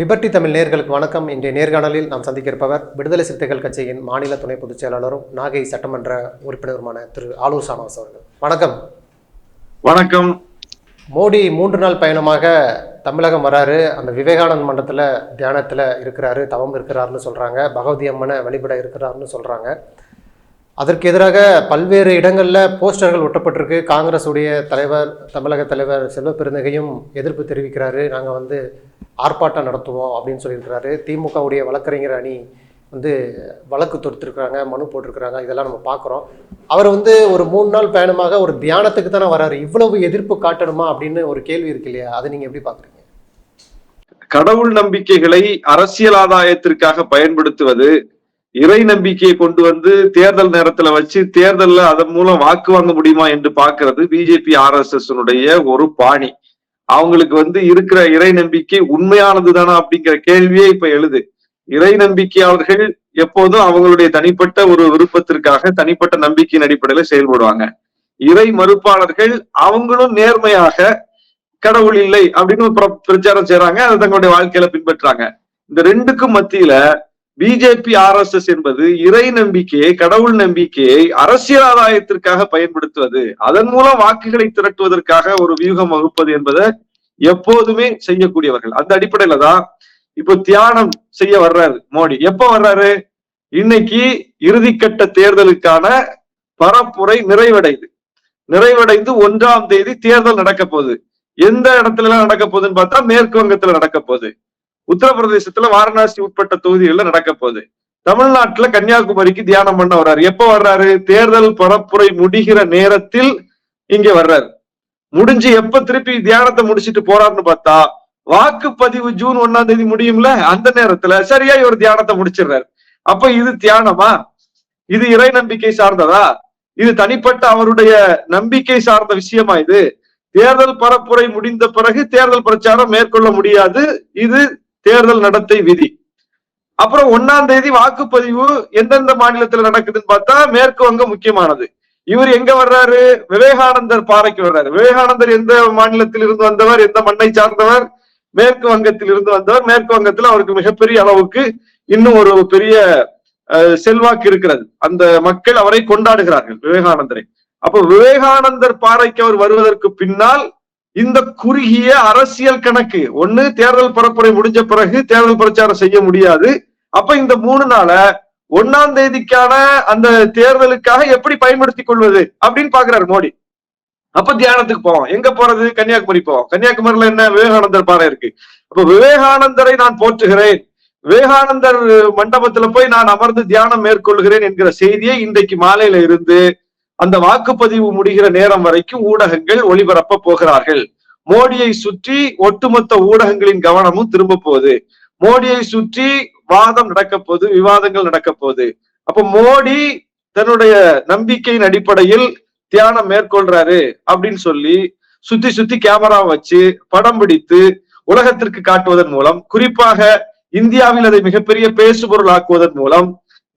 Liberty Tamil நேர்களுக்கு வணக்கம். இன்றைய நேர்காணலில் நாம் சந்திக்க இருப்பவர் விடுதலை சிறுத்தைகள் கட்சியின் மாநில துணை பொதுச் செயலாளரும் நாகை சட்டமன்ற உறுப்பினருமான திரு. ஆலூர் ஷானவாஸ் அவர்கள். வணக்கம். வணக்கம். மோடி மூன்று நாள் பயணமாக தமிழகம் வராரு. அந்த விவேகானந்த் மண்டலத்தில் தியானத்தில் இருக்கிறாரு தவம் இருக்கிறாருன்னு சொல்கிறாங்க பகவதி அம்மனை வழிபட இருக்கிறாருன்னு சொல்கிறாங்க அதற்கு எதிராக பல்வேறு இடங்களில் போஸ்டர்கள் ஒட்டப்பட்டிருக்கு. காங்கிரஸ் உடைய தலைவர் தமிழக தலைவர் செல்வ பெருந்தகையும் எதிர்ப்பு தெரிவிக்கிறாரு. நாங்கள் வந்து ஆர்ப்பாட்டம் நடத்துவோம் அப்படின்னு சொல்லியிருக்கிறாரு. திமுகவுடைய வழக்கறிஞர் அணி வந்து வழக்கு தொடுத்துருக்குறாங்க மனு போட்டிருக்கிறாங்க. இதெல்லாம் நம்ம பார்க்குறோம். அவர் வந்து ஒரு மூணு நாள் பயணமாக ஒரு தியானத்துக்கு தானே வராரு. இவ்வளவு எதிர்ப்பு காட்டணுமா அப்படின்னு ஒரு கேள்வி இருக்கு இல்லையா? அதை நீங்கள் எப்படி பார்க்குறீங்க? கடவுள் நம்பிக்கைகளை அரசியல் ஆதாயத்திற்காக பயன்படுத்துவது இறை நம்பிக்கையை கொண்டு வந்து தேர்தல் நேரத்துல வச்சு தேர்தல்ல அதன் மூலம் வாக்கு வாங்க முடியுமா என்று பார்க்கிறது பிஜேபி ஆர் எஸ் எஸ் ஒரு பாணி. அவங்களுக்கு வந்து இருக்கிற இறை நம்பிக்கை உண்மையானது தானா அப்படிங்கிற கேள்வியே இப்ப எழுது. இறை நம்பிக்கையாளர்கள் எப்போதும் அவங்களுடைய தனிப்பட்ட ஒரு விருப்பத்திற்காக தனிப்பட்ட நம்பிக்கையின் அடிப்படையில செயல்படுவாங்க. இறை மறுப்பாளர்கள் அவங்களும் நேர்மையாக கடவுள் இல்லை அப்படின்னு பிரச்சாரம் செய்றாங்க அதை தங்களுடைய வாழ்க்கையில பின்பற்றாங்க. இந்த ரெண்டுக்கும் மத்தியில பிஜேபி ஆர் எஸ் எஸ் என்பது இறை நம்பிக்கையை கடவுள் நம்பிக்கையை அரசியல் ஆதாயத்திற்காக பயன்படுத்துவது. அதன் மூலம் வாக்குகளை திரட்டுவதற்காக ஒரு வியூகம் வகுப்பது என்பதை எப்போதுமே செய்யக்கூடியவர்கள். அந்த அடிப்படையில தான் இப்போ தியானம் செய்ய வர்றாரு மோடி. எப்ப வர்றாரு? இன்னைக்கு இறுதிக்கட்ட தேர்தலுக்கான பரப்புரை நிறைவடைந்து நிறைவடைந்து ஒன்றாம் தேதி தேர்தல் நடக்க போகுது. எந்த இடத்துல எல்லாம் நடக்க போகுதுன்னு பார்த்தா மேற்கு வங்கத்துல நடக்க போகுது. உத்தரப்பிரதேசத்துல வாரணாசி உட்பட்ட தொகுதிகளில் நடக்க போகுது. தமிழ்நாட்டுல கன்னியாகுமரிக்கு தியானம் பண்ண வர்றாரு. எப்ப வர்றாரு? தேர்தல் பரப்புரை முடிகிற நேரத்தில் இங்க வர்றாரு. முடிஞ்சு எப்ப திருப்பி தியானத்தை முடிச்சிட்டு போறாருன்னு பார்த்தா வாக்குப்பதிவு ஜூன் ஒன்னாம் தேதி முடியும்ல? அந்த நேரத்துல சரியா இவர் தியானத்தை முடிச்சிடுறாரு. அப்ப இது தியானமா? இது இறை நம்பிக்கை சார்ந்ததா? இது தனிப்பட்ட அவருடைய நம்பிக்கை சார்ந்த விஷயமா இது? தேர்தல் பரப்புரை முடிந்த பிறகு தேர்தல் பிரச்சாரம் மேற்கொள்ள முடியாது. இது தேர்தல் நடத்தை விதி. அப்புறம் ஒன்னாம் தேதி வாக்குப்பதிவு எந்தெந்த மாநிலத்துல நடக்குதுன்னு பார்த்தா மேற்கு வங்கம் முக்கியமானது. இவர் எங்க வர்றாரு? விவேகானந்தர் பாறைக்கு வர்றாரு. விவேகானந்தர் எந்த மாநிலத்தில் இருந்து வந்தவர்? எந்த மண்ணை சார்ந்தவர்? மேற்கு வங்கத்தில் இருந்து வந்தவர். மேற்கு வங்கத்துல அவருக்கு மிகப்பெரிய அளவுக்கு இன்னும் ஒரு பெரிய அஹ், செல்வாக்கு இருக்கிறது. அந்த மக்கள் அவரை கொண்டாடுகிறார்கள் விவேகானந்தரை. அப்ப விவேகானந்தர் பாறைக்கு அவர் வருவதற்கு பின்னால் இந்த குறுகிய அரசியல் கணக்கு. ஒண்ணு தேர்தல் பரப்புரை முடிஞ்ச பிறகு தேர்தல் பிரச்சாரம் செய்ய முடியாது. அப்ப இந்த மூணு நாளை ஒன்னாம் தேதிக்கான அந்த தேர்தலுக்காக எப்படி பயன்படுத்திக் கொள்வது அப்படின்னு பாக்குறாரு மோடி. அப்ப தியானத்துக்கு போவோம். எங்க போறது? கன்னியாகுமரி போவோம். கன்னியாகுமரியில என்ன விவேகானந்தர் பாறை இருக்கு? அப்ப விவேகானந்தரை நான் போற்றுகிறேன். விவேகானந்தர் மண்டபத்துல போய் நான் அமர்ந்து தியானம் மேற்கொள்கிறேன் என்கிற செய்தியை இன்றைக்கு மாலையில இருந்து அந்த வாக்குப்பதிவு முடிகிற நேரம் வரைக்கும் ஊடகங்கள் ஒளிபரப்ப போகிறார்கள். மோடியை சுற்றி ஒட்டுமொத்த ஊடகங்களின் கவனமும் திரும்ப போகுது. மோடியை சுற்றி வாதம் நடக்க போகுது விவாதங்கள் நடக்க போகுது. அப்ப மோடி தன்னுடைய நம்பிக்கையின் அடிப்படையில் தியானம் மேற்கொள்றாரு அப்படின்னு சொல்லி சுத்தி சுத்தி கேமரா வச்சு படம் பிடித்து உலகத்திற்கு காட்டுவதன் மூலம் குறிப்பாக இந்தியாவில் அதை மிகப்பெரிய பேசுபொருள் ஆக்குவதன் மூலம்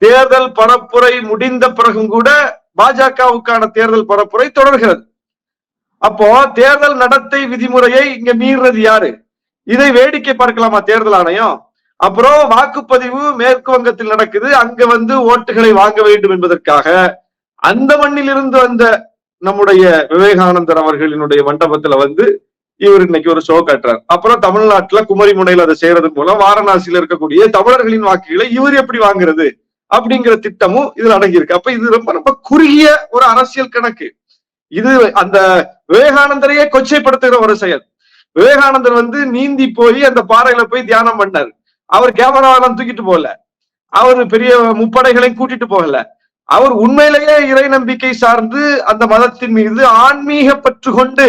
தேர்தல் பரப்புரை முடிந்த பிறகும் கூட பாஜகவுக்கான தேர்தல் பரப்புரை தொடர்கிறது. அப்போ தேர்தல் நடத்தை விதிமுறையை இங்க மீறுறது யாரு? இதை வேடிக்கை பார்க்கலாமா தேர்தல் ஆணையம்? அப்புறம் வாக்குப்பதிவு மேற்கு வங்கத்தில் நடக்குது. அங்க வந்து ஓட்டுகளை வாங்க வேண்டும் என்பதற்காக அந்த மண்ணில் இருந்து வந்த நம்முடைய விவேகானந்தர் அவர்களினுடைய மண்டபத்துல வந்து இவர் இன்னைக்கு ஒரு ஷோ காட்டுறார். அப்புறம் தமிழ்நாட்டுல குமரி முனையில் அதை செய்யறது மூலம் வாரணாசியில இருக்கக்கூடிய தமிழர்களின் வாக்குகளை இவர் எப்படி வாங்குறது? அப்படிங்கிற திட்டமும் இதுல அடங்கியிருக்கு. அப்ப இது ரொம்ப ரொம்ப குறுகிய ஒரு அரசியல் கணக்கு. இது அந்த விவேகானந்தரையே கொச்சைப்படுத்துகிற ஒரு செயல். விவேகானந்தர் வந்து நீந்தி போய் அந்த பாறையில போய் தியானம் பண்ணார். அவர் கேமராவெல்லாம் தூக்கிட்டு போகல. அவர் பெரிய முப்படைகளையும் கூட்டிட்டு போகல. அவர் உண்மையிலேயே இறை நம்பிக்கை சார்ந்து அந்த மதத்தின் மீது ஆன்மீக பற்று கொண்டு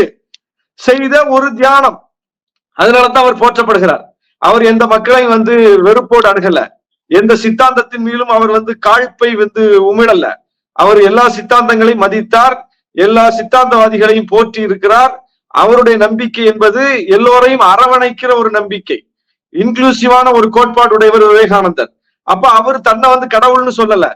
செய்த ஒரு தியானம். அதனாலதான் அவர் போற்றப்படுகிறார். அவர் எந்த மக்களையும் வந்து வெறுப்போடு அணுகல. எந்த சித்தாந்தத்தின் மீதும் அவர் வந்து காழ்ப்பை வந்து உமிழல்ல அவர் எல்லா சித்தாந்தங்களையும் மதித்தார். எல்லா சித்தாந்தவாதிகளையும் போற்றி இருக்கிறார். அவருடைய நம்பிக்கை என்பது எல்லோரையும் அரவணைக்கிற ஒரு நம்பிக்கை. இன்க்ளூசிவான ஒரு கோட்பாடுடையவர் விவேகானந்தர். அப்ப அவர் தன்னை வந்து கடவுள்னு சொல்லல.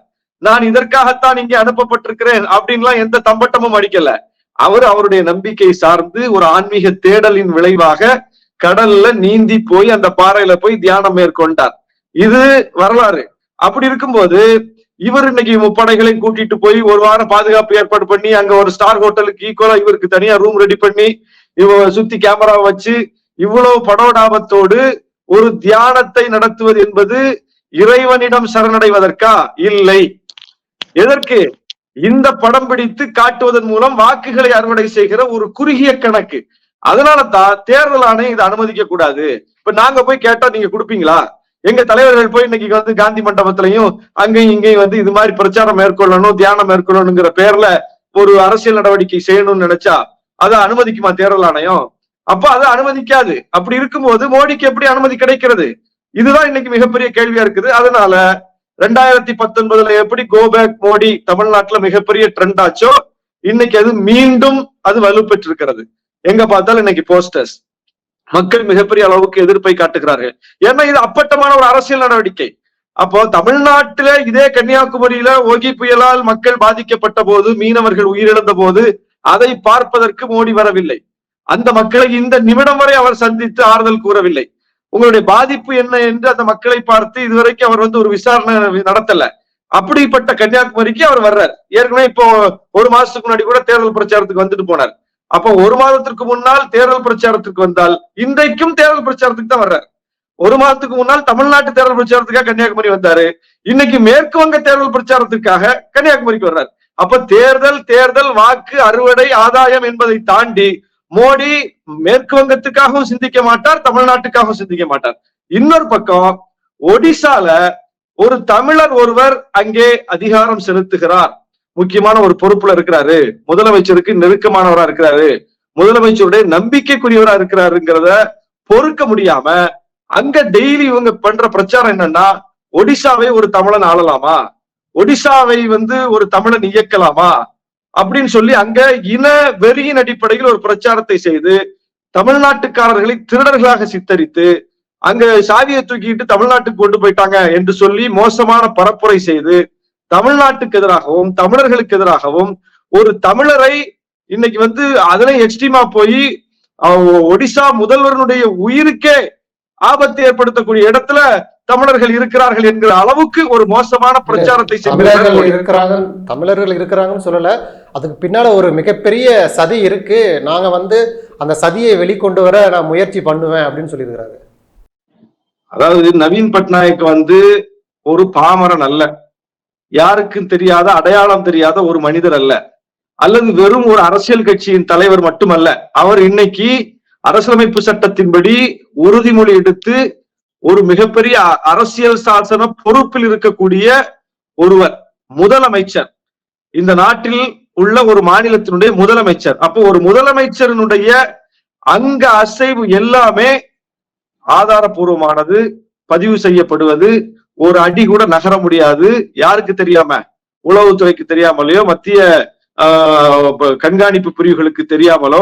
நான் இதற்காகத்தான் இங்கே அனுப்பப்பட்டிருக்கிறேன் அப்படின்லாம் எந்த தம்பட்டமும் அடிக்கல. அவர் அவருடைய நம்பிக்கை சார்ந்து ஒரு ஆன்மீக தேடலின் விளைவாக கடல்ல நீந்தி போய் அந்த பாறையில போய் தியானம் மேற்கொண்டார். இது வரலாறு. அப்படி இருக்கும்போது இவர் இன்னைக்கு முப்படைகளையும் கூட்டிட்டு போய் ஒரு வாரம் பாதுகாப்பு ஏற்பாடு பண்ணி அங்க ஒரு ஸ்டார் ஹோட்டலுக்கு ஈக்குவலா இவருக்கு தனியா ரூம் ரெடி பண்ணி இவ சுத்தி கேமரா வச்சு இவ்வளவு படோடாபத்தோடு ஒரு தியானத்தை நடத்துவது என்பது இறைவனிடம் சரணடைவதற்கா? இல்லை. எதற்கு? இந்த படம் பிடித்து காட்டுவதன் மூலம் வாக்குகளை அறுவடை செய்கிற ஒரு குறுகிய கணக்கு. அதனால தான் தேர்தல் ஆணையம் இதை அனுமதிக்க கூடாது இப்ப நாங்க போய் கேட்டா நீங்க கொடுப்பீங்களா? எங்க தலைவர்கள் போய் இன்னைக்கு வந்து காந்தி மண்டபத்திலையும் அங்கேயும் இங்கேயும் வந்து இது மாதிரி பிரச்சாரம் மேற்கொள்ளணும் தியானம் மேற்கொள்ளணுங்கிற பேர்ல ஒரு அரசியல் நடவடிக்கை செய்யணும்னு நினைச்சா அதை அனுமதிக்குமா தேர்தல் ஆணையம்? அப்ப அதை அனுமதிக்காது. அப்படி இருக்கும்போது மோடிக்கு எப்படி அனுமதி கிடைக்கிறது? இதுதான் இன்னைக்கு மிகப்பெரிய கேள்வியா இருக்குது. அதனால ரெண்டாயிரத்தி பத்தொன்பதுல எப்படி கோபேக் மோடி தமிழ்நாட்டுல மிகப்பெரிய ட்ரெண்ட் ஆச்சோ இன்னைக்கு அது மீண்டும் அது வலுப்பெற்றிருக்கிறது. எங்க பார்த்தாலும் இன்னைக்கு போஸ்டர்ஸ் மக்கள் மிகப்பெரிய அளவுக்கு எதிர்ப்பை காட்டுகிறார்கள். ஏன்னா இது அப்பட்டமான ஒரு அரசியல் நடவடிக்கை. அப்போ தமிழ்நாட்டில இதே கன்னியாகுமரியில ஓகி புயலால் மக்கள் பாதிக்கப்பட்ட போது மீனவர்கள் உயிரிழந்த போது அதை பார்ப்பதற்கு மோடி வரவில்லை. அந்த மக்களை இந்த நிமிடம் வரை அவர் சந்தித்து ஆறுதல் கூறவில்லை. உங்களுடைய பாதிப்பு என்ன என்று அந்த மக்களை பார்த்து இதுவரைக்கும் அவர் வந்து ஒரு விசாரணை நடத்தல. அப்படிப்பட்ட கன்னியாகுமரிக்கு அவர் வர்றார். ஏற்கனவே இப்போ ஒரு மாசத்துக்கு முன்னாடி கூட தேர்தல் பிரச்சாரத்துக்கு வந்துட்டு போனார். அப்போ ஒரு மாதத்திற்கு முன்னால் தேர்தல் பிரச்சாரத்துக்கு வந்தால் இன்றைக்கும் தேர்தல் பிரச்சாரத்துக்கு தான் வர்றார். ஒரு மாதத்துக்கு முன்னால் தமிழ்நாட்டு தேர்தல் பிரச்சாரத்துக்காக கன்னியாகுமரி வந்தாரு. இன்னைக்கு மேற்கு வங்க தேர்தல் பிரச்சாரத்துக்காக கன்னியாகுமரிக்கு வர்றாரு. அப்ப தேர்தல் தேர்தல் வாக்கு அறுவடை ஆதாயம் என்பதை தாண்டி மோடி மேற்கு வங்கத்துக்காகவும் சிந்திக்க மாட்டார் தமிழ்நாட்டுக்காகவும் சிந்திக்க மாட்டார். இன்னொரு பக்கம் ஒடிசால ஒரு தமிழர் ஒருவர் அங்கே அதிகாரம் செலுத்துகிறார். முக்கியமான ஒரு பொறுப்புல இருக்கிறாரு. முதலமைச்சருக்கு நெருக்கமானவரா இருக்கிறாரு. முதலமைச்சருடைய நம்பிக்கைக்குரியவரா இருக்கிறாருங்கிறத பொறுக்க முடியாம அங்க டெய்லி இவங்க பண்ற பிரச்சாரம் என்னன்னா ஒடிசாவை ஒரு தமிழன் ஆளலாமா? ஒடிசாவை வந்து ஒரு தமிழன் இயக்கலாமா? அப்படின்னு சொல்லி அங்க இன வெறியின் அடிப்படையில் ஒரு பிரச்சாரத்தை செய்து தமிழ்நாட்டுக்காரர்களை திருடர்களாக சித்தரித்து அங்க சாதியை தூக்கிட்டு தமிழ்நாட்டுக்கு கொண்டு போயிட்டாங்க என்று சொல்லி மோசமான பரப்புரை செய்து தமிழ்நாட்டுக்கு எதிராகவும் தமிழர்களுக்கு எதிராகவும் ஒரு தமிழரை இன்னைக்கு வந்து அதுலயும் எக்ஸ்ட்ரீமா போய் ஒடிசா முதல்வருடைய உயிருக்கே ஆபத்து ஏற்படுத்தக்கூடிய இடத்துல தமிழர்கள் இருக்கிறார்கள் என்கிற அளவுக்கு ஒரு மோசமான பிரச்சாரத்தை தமிழர்கள் இருக்கிறாங்க தமிழர்கள் இருக்கிறாங்கன்னு சொல்லல. அதுக்கு பின்னால ஒரு மிகப்பெரிய சதி இருக்கு. நாங்க வந்து அந்த சதியை வெளிக்கொண்டு வர நான் முயற்சி பண்ணுவேன் அப்படின்னு சொல்லியிருக்கிறாரு அதாவது நவீன் பட்நாயக் வந்து ஒரு பாமரன் அல்ல. யாருக்கும் தெரியாத அடையாளம் தெரியாத ஒரு மனிதர் அல்ல. அல்லது வெறும் ஒரு அரசியல் கட்சியின் தலைவர் மட்டுமல்ல அவர் இன்னைக்கு அரசியலமைப்பு சட்டத்தின்படி உறுதிமொழி எடுத்து ஒரு மிகப்பெரிய அ- அரசியல் சாசன பொறுப்பில் இருக்கக்கூடிய ஒருவர் முதலமைச்சர். இந்த நாட்டில் உள்ள ஒரு மாநிலத்தினுடைய முதலமைச்சர். அப்போ ஒரு முதலமைச்சரினுடைய அங்க அசைவு எல்லாமே ஆதாரபூர்வமானது பதிவு செய்யப்படுவது ஒரு அடி கூட நகர முடியாது. யாருக்கு தெரியாம? உளவுத்துறைக்கு தெரியாமலையோ மத்திய ஆஹ், கண்காணிப்பு பிரிவுகளுக்கு தெரியாமலோ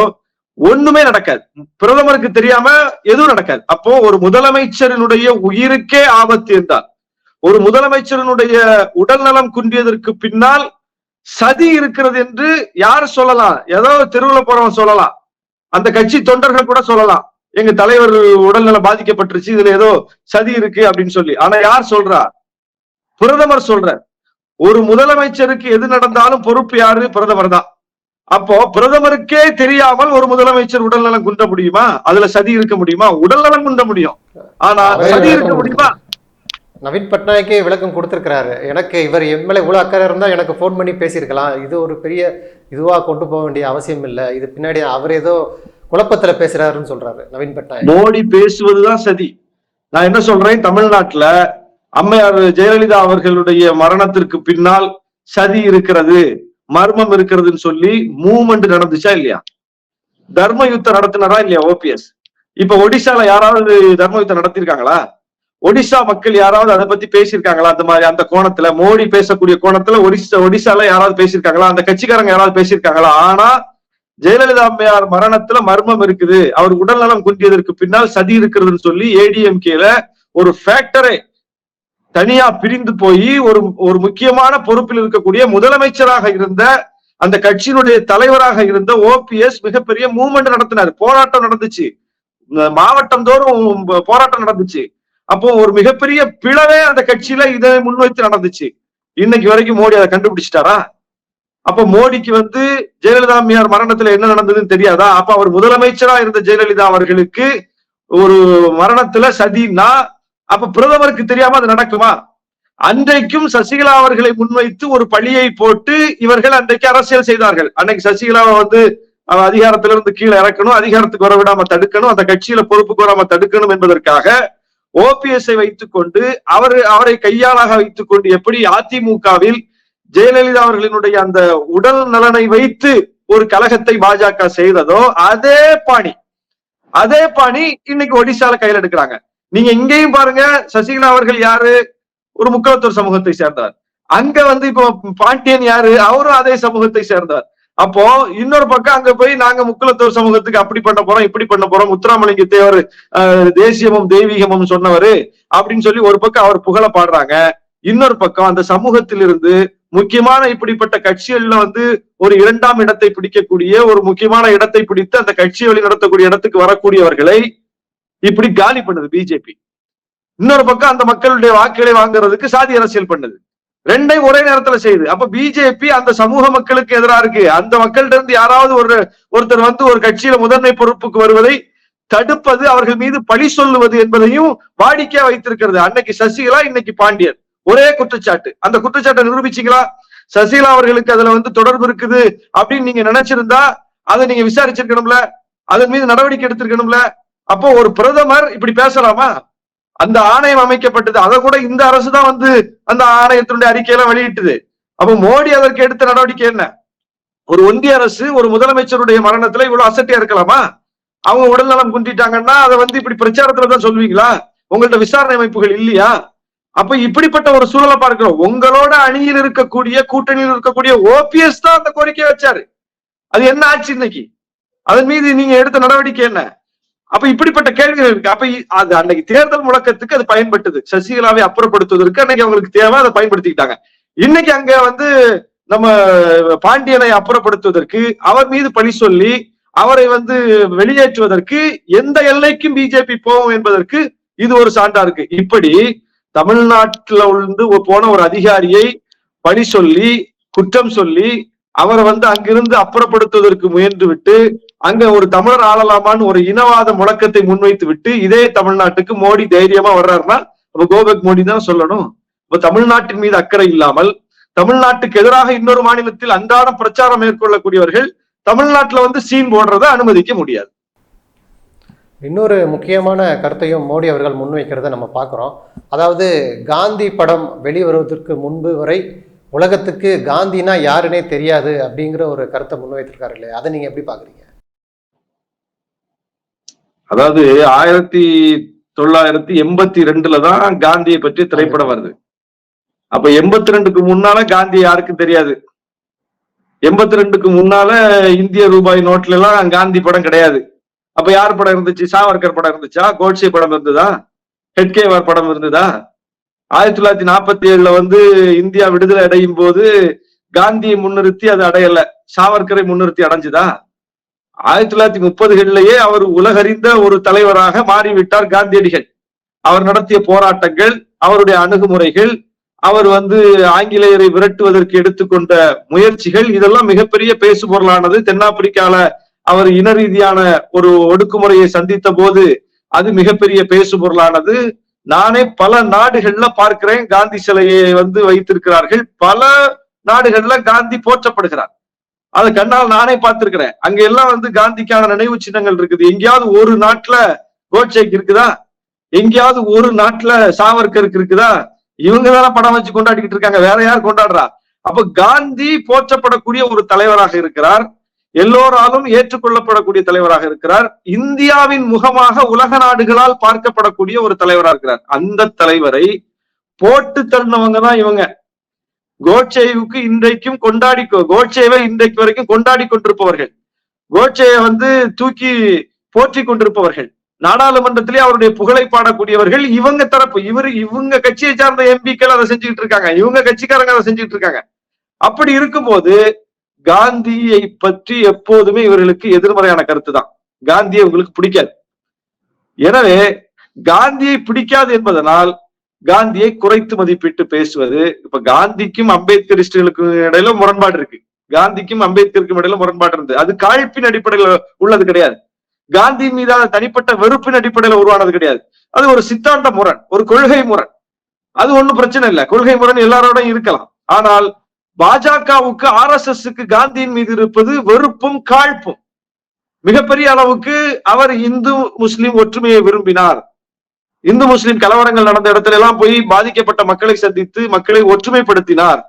ஒண்ணுமே நடக்காது. பிரதமருக்கு தெரியாம எதுவும் நடக்காது. அப்போ ஒரு முதலமைச்சரினுடைய உயிருக்கே ஆபத்து என்றால் ஒரு முதலமைச்சரினுடைய உடல் நலம் குன்றியதற்கு பின்னால் சதி இருக்கிறது என்று யார் சொல்லலாம்? ஏதோ தெருவுல போறவன் சொல்லலாம். அந்த கட்சி தொண்டர்கள் கூட சொல்லலாம். எங்க தலைவர் உடல்நலம் பாதிக்கப்பட்டுருச்சு இதுல ஏதோ சதி இருக்கு அப்படின்னு சொல்லி. ஆனா யார் சொல்றா? பிரதமர் சொல்றார். ஒரு முதலமைச்சருக்கு எது நடந்தாலும் பொறுப்பு யாரு? பிரதமர் தான். அப்போ பிரதமருக்கே தெரியாமல் ஒரு முதலமைச்சர் உடல்நலம் குன்ற முடியுமா? அதுல சதி இருக்க முடியுமா? உடல்நலம் குன்ற முடியும். ஆனா சதி இருக்க முடியுமா? நவீன் பட்நாயக்கே விளக்கம் கொடுத்திருக்கிறாரு. எனக்கு இவர் எம்எல்ஏ இவ்வளோ அக்கறை இருந்தால் எனக்கு ஃபோன் பண்ணி பேசியிருக்கலாம். இது ஒரு பெரிய இதுவாக கொண்டு போக வேண்டிய அவசியம் இல்லை. இது பின்னாடி அவர் ஏதோ குழப்பத்துல பேசுறாருன்னு சொல்றாரு நவீன் பட்நாயக். மோடி பேசுவதுதான் சதி. நான் என்ன சொல்றேன்? தமிழ்நாட்டுல அம்மையார் ஜெயலலிதா அவர்களுடைய மரணத்திற்கு பின்னால் சதி இருக்கிறது மர்மம் இருக்கிறதுன்னு சொல்லி மூவ்மெண்ட் நடந்துச்சா இல்லையா? தர்ம யுத்தம் நடத்தினரா இல்லையா ஓபிஎஸ்? இப்ப ஒடிசால யாராவது தர்ம யுத்தம் நடத்திருக்காங்களா ஒடிசா மக்கள் யாராவது அதை பத்தி பேசியிருக்காங்களா? அந்த மாதிரி அந்த கோணத்துல மோடி பேசக்கூடிய கோணத்துல ஒடிசா ஒடிசால யாராவது பேசியிருக்காங்களா? அந்த கட்சிக்காரங்க யாராவது பேசியிருக்காங்களா? ஆனா ஜெயலலிதா அம்மையார் மரணத்துல மர்மம் இருக்குது. அவர் உடல்நலம் குன்றியதற்கு பின்னால் சதி இருக்கிறதுன்னு சொல்லி ஏடிஎம்கேல ஒரு ஃபேக்டரை தனியா பிரிந்து போய் ஒரு ஒரு முக்கியமான பொறுப்பில் இருக்கக்கூடிய முதலமைச்சராக இருந்த அந்த கட்சியினுடைய தலைவராக இருந்த ஓபிஎஸ் மிகப்பெரிய மூவ்மெண்ட் நடத்தினார். போராட்டம் நடந்துச்சு. மாவட்டம் தோறும் போராட்டம் நடந்துச்சு. அப்போ ஒரு மிகப்பெரிய பிளவே அந்த கட்சியில இதை முன்வைத்து நடந்துச்சு. இன்னைக்கு வரைக்கும் மோடி அதை கண்டுபிடிச்சிட்டாரா? அப்ப மோடிக்கு வந்து ஜெயலலிதா அம்மையார் மரணத்துல என்ன நடந்ததுன்னு தெரியாதா? அப்ப அவர் முதலமைச்சரா இருந்த ஜெயலலிதா அவர்களுக்கு ஒரு மரணத்துல சதின்னா அப்ப பிரதமருக்கு தெரியாம அது நடக்குமா? அன்றைக்கும் சசிகலா அவர்களை முன்வைத்து ஒரு பழியை போட்டு இவர்கள் அன்றைக்கு அரசியல் செய்தார்கள். அன்னைக்கு சசிகலாவை வந்து அதிகாரத்திலிருந்து கீழே இறக்கணும் அதிகாரத்துக்கு வர விடாம தடுக்கணும் அந்த கட்சியில பொறுப்புக்கு வராம தடுக்கணும் என்பதற்காக ஓபிஎஸ்ஐ வைத்துக் கொண்டு அவர் அவரை கையாளாக வைத்துக் கொண்டு எப்படி அதிமுகவில் ஜெயலலிதா அவர்களினுடைய அந்த உடல் நலனை வைத்து ஒரு கழகத்தை பாஜக செய்ததோ அதே பாணி அதே பாணி இன்னைக்கு ஒடிசால கையில் எடுக்கிறாங்க. நீங்க இங்கேயும் பாருங்க சசிகலா அவர்கள் யாரு? ஒரு முக்கியத்துவ சமூகத்தை சேர்ந்தவர். அங்க வந்து இப்போ பாண்டியன் யாரு? அவரும் அதே சமூகத்தை சேர்ந்தவர். அப்போ இன்னொரு பக்கம் அங்க போய் நாங்க முக்குலத்தோர் சமூகத்துக்கு அப்படி பண்ண போறோம் இப்படி பண்ண போறோம் முத்துராமலிங்க தேவர் அஹ், தேசியமும் தெய்வீகமும் சொன்னவரு அப்படின்னு சொல்லி ஒரு பக்கம் அவர் புகழ பாடுறாங்க. இன்னொரு பக்கம் அந்த சமூகத்திலிருந்து முக்கியமான இப்படிப்பட்ட கட்சிகள்ல வந்து ஒரு இரண்டாம் இடத்தை பிடிக்கக்கூடிய ஒரு முக்கியமான இடத்தை பிடித்து அந்த கட்சியை வழி நடத்தக்கூடிய இடத்துக்கு வரக்கூடியவர்களை இப்படி காலி பண்ணுது பிஜேபி இன்னொரு பக்கம் அந்த மக்களுடைய வாக்குகளை வாங்குறதுக்கு சாதி அரசியல் பண்ணுது. ரெண்டையும் ஒரே நேரத்துல செய்யுது. அப்ப பிஜேபி அந்த சமூக மக்களுக்கு எதிராக இருக்கு. அந்த மக்கள்கிட்ட இருந்து யாராவது ஒரு ஒருத்தர் வந்து ஒரு கட்சியில முதன்மை பொறுப்புக்கு வருவதை தடுப்பது அவர்கள் மீது பழி சொல்லுவது என்பதையும் வாடிக்கையா வைத்திருக்கிறது. அன்னைக்கு சசிகலா இன்னைக்கு பாண்டியன். ஒரே குற்றச்சாட்டு. அந்த குற்றச்சாட்டை நிரூபிச்சீங்களா? சசிகலா அவர்களுக்கு அதுல வந்து தொடர்பு இருக்குது அப்படின்னு நீங்க நினைச்சிருந்தா அதை நீங்க விசாரிச்சிருக்கணும்ல அதன் மீது நடவடிக்கை எடுத்திருக்கணும்ல. அப்போ ஒரு பிரதமர் இப்படி பேசலாமா? அந்த ஆணையம் அமைக்கப்பட்டது அதை கூட இந்த அரசு தான் வந்து அந்த ஆணையத்தினுடைய அறிக்கையெல்லாம் வெளியிட்டது. அப்போ மோடி அதற்கு எடுத்த நடவடிக்கை என்ன? ஒரு ஒன்றிய அரசு ஒரு முதலமைச்சருடைய மரணத்துல இவ்வளவு அசட்டியா இருக்கலாமா? அவங்க உடல்நலம் குன்றிட்டாங்கன்னா அதை வந்து இப்படி பிரச்சாரத்துல தான் சொல்லுவீங்களா? உங்கள்ட்ட விசாரணை அமைப்புகள் இல்லையா? அப்ப இப்படிப்பட்ட ஒரு சூழலை பார்க்கிறோம் உங்களோட அணியில் இருக்கக்கூடிய கூட்டணியில் இருக்கக்கூடிய ஓபிஎஸ் தான் அந்த கோரிக்கை வச்சாரு. அது என்ன ஆச்சு இன்னைக்கு? அதன் மீது நீங்க எடுத்த நடவடிக்கை என்ன? அப்ப இப்படிப்பட்ட கேள்விகள் இருக்கு. அப்ப அது அன்னைக்கு தேர்தல் முழக்கத்துக்கு அது பயன்பட்டது. சசிகலாவை அப்புறப்படுத்துவதற்கு அன்னைக்கு அவங்களுக்கு தேவை அதை பயன்படுத்திக்கிட்டாங்க. இன்னைக்கு அங்க வந்து நம்ம பாண்டியனை அப்புறப்படுத்துவதற்கு அவர் மீது பழி சொல்லி அவரை வந்து வெளியேற்றுவதற்கு எந்த எல்லைக்கும் பிஜேபி போகும் என்பதற்கு இது ஒரு சான்றா இருக்கு. இப்படி தமிழ்நாட்டுல இருந்து போன ஒரு அதிகாரியை பழி சொல்லி குற்றம் சொல்லி அவரை வந்து அங்கிருந்து அப்புறப்படுத்துவதற்கு முயன்று விட்டு அங்க ஒரு தமிழர் ஆளலாமான்னு ஒரு இனவாத முழக்கத்தை முன்வைத்து விட்டு இதே தமிழ்நாட்டுக்கு மோடி தைரியமா வர்றாருன்னா அப்ப கோபக் மோடி தான் சொல்லணும். இப்ப தமிழ்நாட்டின் மீது அக்கறை இல்லாமல் தமிழ்நாட்டுக்கு எதிராக இன்னொரு மாநிலத்தில் அன்றாடம் பிரச்சாரம் மேற்கொள்ளக்கூடியவர்கள் தமிழ்நாட்டுல வந்து சீன் போடுறதை அனுமதிக்க முடியாது. இன்னொரு முக்கியமான கருத்தையும் மோடி அவர்கள் முன்வைக்கிறத நம்ம பார்க்குறோம். அதாவது காந்தி படம் வெளிவருவதற்கு முன்பு வரை உலகத்துக்கு காந்தினா யாருன்னே தெரியாது அப்படிங்கிற ஒரு கருத்தை முன்வைத்திருக்காரு இல்லையா? அதை நீங்க எப்படி பாக்குறீங்க அதாவது ஆயிரத்தி தொள்ளாயிரத்தி எண்பத்தி ரெண்டுல தான் காந்தியை பற்றி திரைப்படம் வருது. அப்ப எண்பத்தி ரெண்டுக்கு முன்னால காந்தி யாருக்கும் தெரியாது. எண்பத்தி ரெண்டுக்கு முன்னால இந்திய ரூபாய் நோட்ல எல்லாம் காந்தி படம் கிடையாது. அப்ப யார் படம் இருந்துச்சு? சாவர்கர் படம் இருந்துச்சா? கோட்சே படம் இருந்ததா? ஹெட்கேவார் படம் இருந்ததா? ஆயிரத்தி தொள்ளாயிரத்தி நாற்பத்தி ஏழுல வந்து இந்தியா விடுதலை அடையும் போது காந்தியை முன்னிறுத்தி அது அடையல. சாவர்கரை முன்னிறுத்தி அடைஞ்சுதா? ஆயிரத்தி தொள்ளாயிரத்தி முப்பதுகளிலேயே அவர் உலகறிந்த ஒரு தலைவராக மாறிவிட்டார் காந்தியடிகள். அவர் நடத்திய போராட்டங்கள் அவருடைய அணுகுமுறைகள் அவர் வந்து ஆங்கிலேயரை விரட்டுவதற்கு எடுத்துக்கொண்ட முயற்சிகள் இதெல்லாம் மிகப்பெரிய பேசு பொருளானது தென்னாப்பிரிக்கால அவர் இன ரீதியான ஒரு ஒடுக்குமுறையை சந்தித்த போது அது மிகப்பெரிய பேசு பொருளானது நானே பல நாடுகள்ல பார்க்கிறேன். காந்தி சிலையை வந்து வைத்திருக்கிறார்கள். பல நாடுகள்ல காந்தி போற்றப்படுகிறார். அதை கண்ணால் நானே பார்த்திருக்கிறேன். அங்க எல்லாம் வந்து காந்திக்கான நினைவு சின்னங்கள் இருக்குது. எங்கேயாவது ஒரு நாட்டுல கோட்சேக்கு இருக்குதா? எங்கேயாவது ஒரு நாட்டுல சாவர்கருக்கு இருக்குதா? இவங்க தானே படம் வச்சு கொண்டாடிக்கிட்டு இருக்காங்க. வேற யார் கொண்டாடுறா? அப்ப காந்தி போற்றப்படக்கூடிய ஒரு தலைவராக இருக்கிறார். எல்லோராலும் ஏற்றுக்கொள்ளப்படக்கூடிய தலைவராக இருக்கிறார். இந்தியாவின் முகமாக உலக நாடுகளால் பார்க்கப்படக்கூடிய ஒரு தலைவராக இருக்கிறார். அந்த தலைவரை போட்டு தள்ளினவங்க தான் இவங்க. கோட்சேவுக்கு இன்றைக்கும் கொண்டாடி கோட்சேவை இன்றைக்கு வரைக்கும் கொண்டாடி கொண்டிருப்பவர்கள். கோட்சேயை வந்து தூக்கி போற்றி கொண்டிருப்பவர்கள். நாடாளுமன்றத்திலே அவருடைய புகழை பாடக்கூடியவர்கள். இவங்க தரப்பு இவர் இவங்க கட்சியை சார்ந்த எம்பிக்கள் அதை செஞ்சுக்கிட்டு இருக்காங்க. இவங்க கட்சிக்காரங்க அதை செஞ்சுக்கிட்டு இருக்காங்க. அப்படி இருக்கும்போது காந்தியை பற்றி எப்போதுமே இவர்களுக்கு எதிர்மறையான கருத்து தான் காந்தியை உங்களுக்கு பிடிக்காது. எனவே காந்தியை பிடிக்காது என்பதனால் காந்தியை குறைத்து மதிப்பிட்டு பேசுவது இப்ப காந்திக்கும் அம்பேத்கரிஸ்டுகளுக்கும் இடையில முரண்பாடு இருக்கு. காந்திக்கும் அம்பேத்கருக்கும் இடையில முரண்பாடு இருந்தது அது காழ்ப்பின் அடிப்படையில உள்ளது கிடையாது. காந்தி மீதான தனிப்பட்ட வெறுப்பின் அடிப்படையில உருவானது கிடையாது. அது ஒரு சித்தாந்த முரண் ஒரு கொள்கை முரண். அது ஒண்ணும் பிரச்சனை இல்லை. கொள்கை முரண் எல்லாரோடையும் இருக்கலாம். ஆனால் பாஜகவுக்கு ஆர் எஸ் எஸ்க்கு காந்தியின் மீது இருப்பது வெறுப்பும் காழ்ப்பும். மிகப்பெரிய அளவுக்கு அவர் இந்து முஸ்லிம் ஒற்றுமையை விரும்பினார். இந்து முஸ்லிம் கலவரங்கள் நடந்த இடத்துல எல்லாம் போய் பாதிக்கப்பட்ட மக்களை சந்தித்து மக்களை ஒற்றுமைப்படுத்தினார்.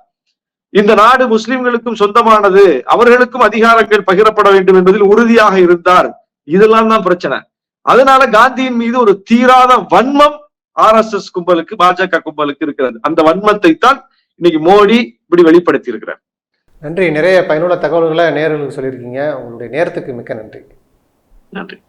இந்த நாடு முஸ்லிம்களுக்கும் சொந்தமானது அவர்களுக்கும் அதிகாரங்கள் பகிரப்பட வேண்டும் என்பதில் உறுதியாக இருந்தார். இதெல்லாம் தான் பிரச்சனை. அதனால காந்தியின் மீது ஒரு தீராத வன்மம் ஆர் எஸ் எஸ் கும்பலுக்கு பாஜக கும்பலுக்கு இருக்கிறது. அந்த வன்மத்தை தான் இன்னைக்கு மோடி இப்படி வெளிப்படுத்தி இருக்கிறார் நன்றி. நிறைய பயனுள்ள தகவல்களை நேர்களுக்கு சொல்லியிருக்கீங்க. உங்களுடைய நேரத்துக்கு மிக்க நன்றி. நன்றி.